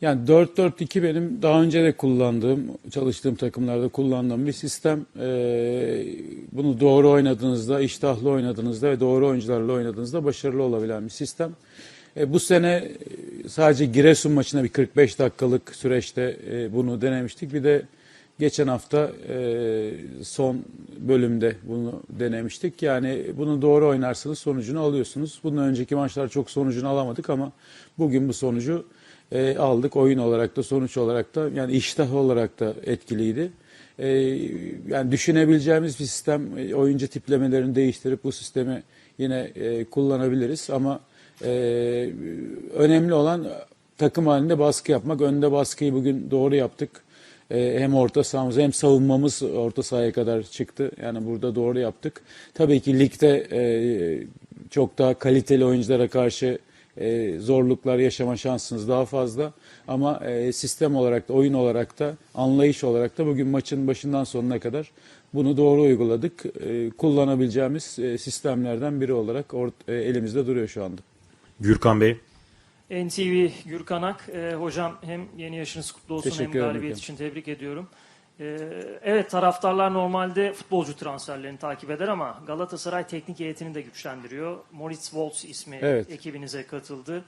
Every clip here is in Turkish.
Yani 4-4-2 benim daha önce de kullandığım, çalıştığım takımlarda kullandığım bir sistem. Ee, bunu doğru oynadığınızda, iştahlı oynadığınızda ve doğru oyuncularla oynadığınızda başarılı olabilen bir sistem. E, bu sene e, sadece Giresun maçına bir 45 dakikalık süreçte e, bunu denemiştik. Bir de geçen hafta e, son bölümde bunu denemiştik. Yani bunu doğru oynarsanız sonucunu alıyorsunuz. Bundan önceki maçlar çok sonucunu alamadık ama bugün bu sonucu e, aldık. Oyun olarak da sonuç olarak da yani iştah olarak da etkiliydi. E, yani düşünebileceğimiz bir sistem. E, oyuncu tiplemelerini değiştirip bu sistemi yine e, kullanabiliriz ama e, önemli olan takım halinde baskı yapmak. Önde baskıyı bugün doğru yaptık. E, hem orta sahamız hem savunmamız orta sahaya kadar çıktı. Yani burada doğru yaptık. Tabii ki ligde e, çok daha kaliteli oyunculara karşı e, zorluklar yaşama şansınız daha fazla. Ama e, sistem olarak da oyun olarak da anlayış olarak da bugün maçın başından sonuna kadar bunu doğru uyguladık. E, kullanabileceğimiz e, sistemlerden biri olarak ort- e, elimizde duruyor şu anda. Gürkan Bey. NTV Gürkanak. Ee, hocam hem yeni yaşınız kutlu olsun Teşekkür hem galibiyet için tebrik ediyorum. Ee, evet taraftarlar normalde futbolcu transferlerini takip eder ama Galatasaray teknik heyetini de güçlendiriyor. Moritz Wolz ismi Evet. ekibinize katıldı.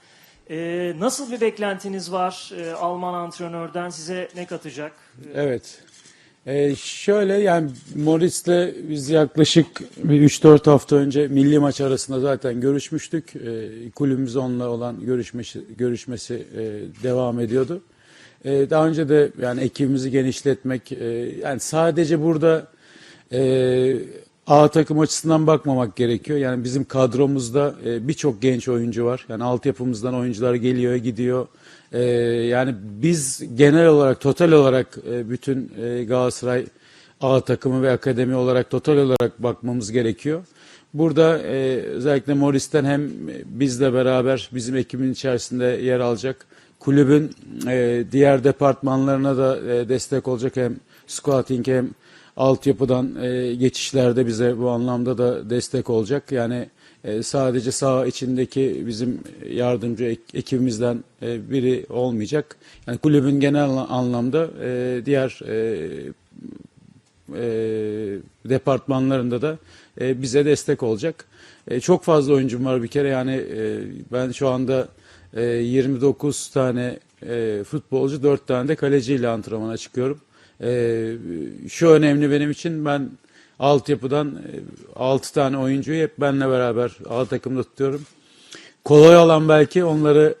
Ee, nasıl bir beklentiniz var Ee, Alman antrenörden size ne katacak? Ee, Evet. Ee, şöyle yani Moritz'le biz yaklaşık bir 3-4 hafta önce milli maç arasında zaten görüşmüştük. Ee, kulübümüz onunla olan görüşmesi, görüşmesi e, devam ediyordu. Ee, daha önce de yani ekibimizi genişletmek e, yani sadece burada e, A takım açısından bakmamak gerekiyor. Yani bizim kadromuzda e, birçok genç oyuncu var. Yani altyapımızdan oyuncular geliyor, gidiyor. E, yani biz genel olarak, total olarak e, bütün e, Galatasaray A takımı ve akademi olarak total olarak bakmamız gerekiyor. Burada e, özellikle Morris'ten hem bizle beraber bizim ekibin içerisinde yer alacak. Kulübün e, diğer departmanlarına da e, destek olacak hem scouting hem altyapıdan e, geçişlerde bize bu anlamda da destek olacak. Yani e, sadece saha içindeki bizim yardımcı ek- ekibimizden e, biri olmayacak. Yani kulübün genel anlamda e, diğer e, e, departmanlarında da e, bize destek olacak. E, çok fazla oyuncum var bir kere yani e, ben şu anda e, 29 tane e, futbolcu 4 tane de kaleciyle antrenmana çıkıyorum. E, şu önemli benim için ben altyapıdan 6 tane oyuncuyu hep benle beraber A takımda tutuyorum. Kolay olan belki onları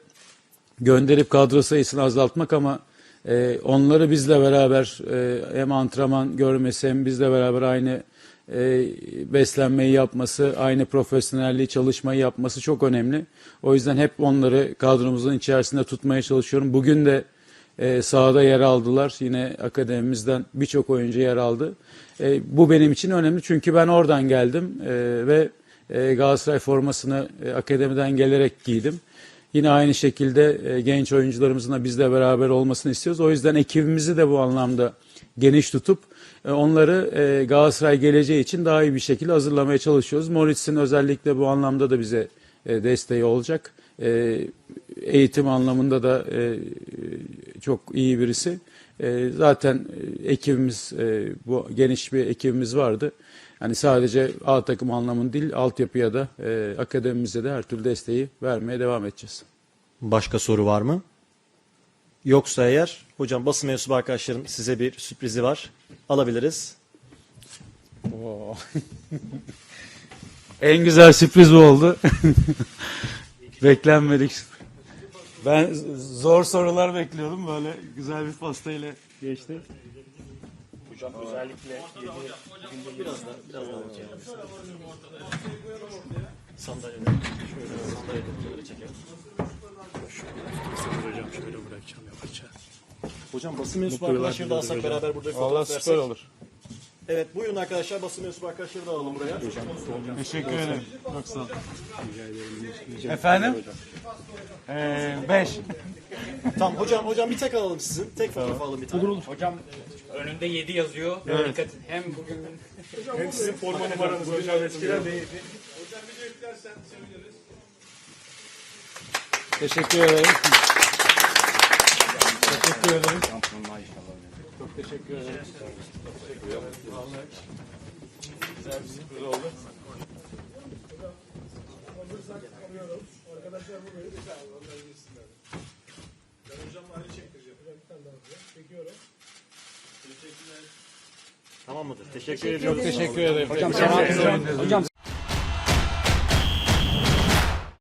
gönderip kadro sayısını azaltmak ama e, onları bizle beraber e, hem antrenman görmesi hem bizle beraber aynı e, beslenmeyi yapması, aynı profesyonelliği çalışmayı yapması çok önemli. O yüzden hep onları kadromuzun içerisinde tutmaya çalışıyorum. Bugün de e, sahada yer aldılar. Yine akademimizden birçok oyuncu yer aldı. E, bu benim için önemli çünkü ben oradan geldim e, ve e, Galatasaray formasını e, akademiden gelerek giydim. Yine aynı şekilde e, genç oyuncularımızın da bizle beraber olmasını istiyoruz. O yüzden ekibimizi de bu anlamda geniş tutup e, onları e, Galatasaray geleceği için daha iyi bir şekilde hazırlamaya çalışıyoruz. Moritz'in özellikle bu anlamda da bize e, desteği olacak. E, eğitim anlamında da e, çok iyi birisi. E, zaten ekibimiz e, bu geniş bir ekibimiz vardı. Yani sadece A takım anlamında değil, altyapıya da e, akademimize de her türlü desteği vermeye devam edeceğiz. Başka soru var mı? Yoksa eğer hocam basın mensubu arkadaşların size bir sürprizi var. Alabiliriz. En güzel sürpriz bu oldu. Beklenmedik. Ben zor sorular bekliyordum böyle güzel bir pastayla geçti. Hocam özellikle biraz da biraz daha Sandalyede. Şöyle sandalyeleri çekelim. Hocam şöyle bırakacağım yavaşça. Hocam basın mensubu arkadaşları da alsak beraber burada bir Vallahi fotoğraf süper versek. olur. Evet buyurun arkadaşlar basın mensubu arkadaşları da alalım buraya. Teşekkür ederim. Çok sağ olun. Efendim? Ee, beş. Tamam hocam hocam bir tek alalım sizin. Tek fotoğraf alalım bir tane. Olur olur. Hocam önünde 7 yazıyor. Dikkat hem bugün Hem sizin forma numaranız hocam eskiden de Teşekkür ederim. teşekkür ederim. Teşekkür ederim. Vallahi güzel bir sürpriz oldu. Hazırsak alıyorum. Arkadaşlar burayı bir tane onlar girsinler. Ben hocamla aynı çektireceğim. Hocam bir tane daha yapacağım. Çekiyorum. Tamam mıdır? Teşekkür ediyorum. Çok teşekkür ederim. Hocam,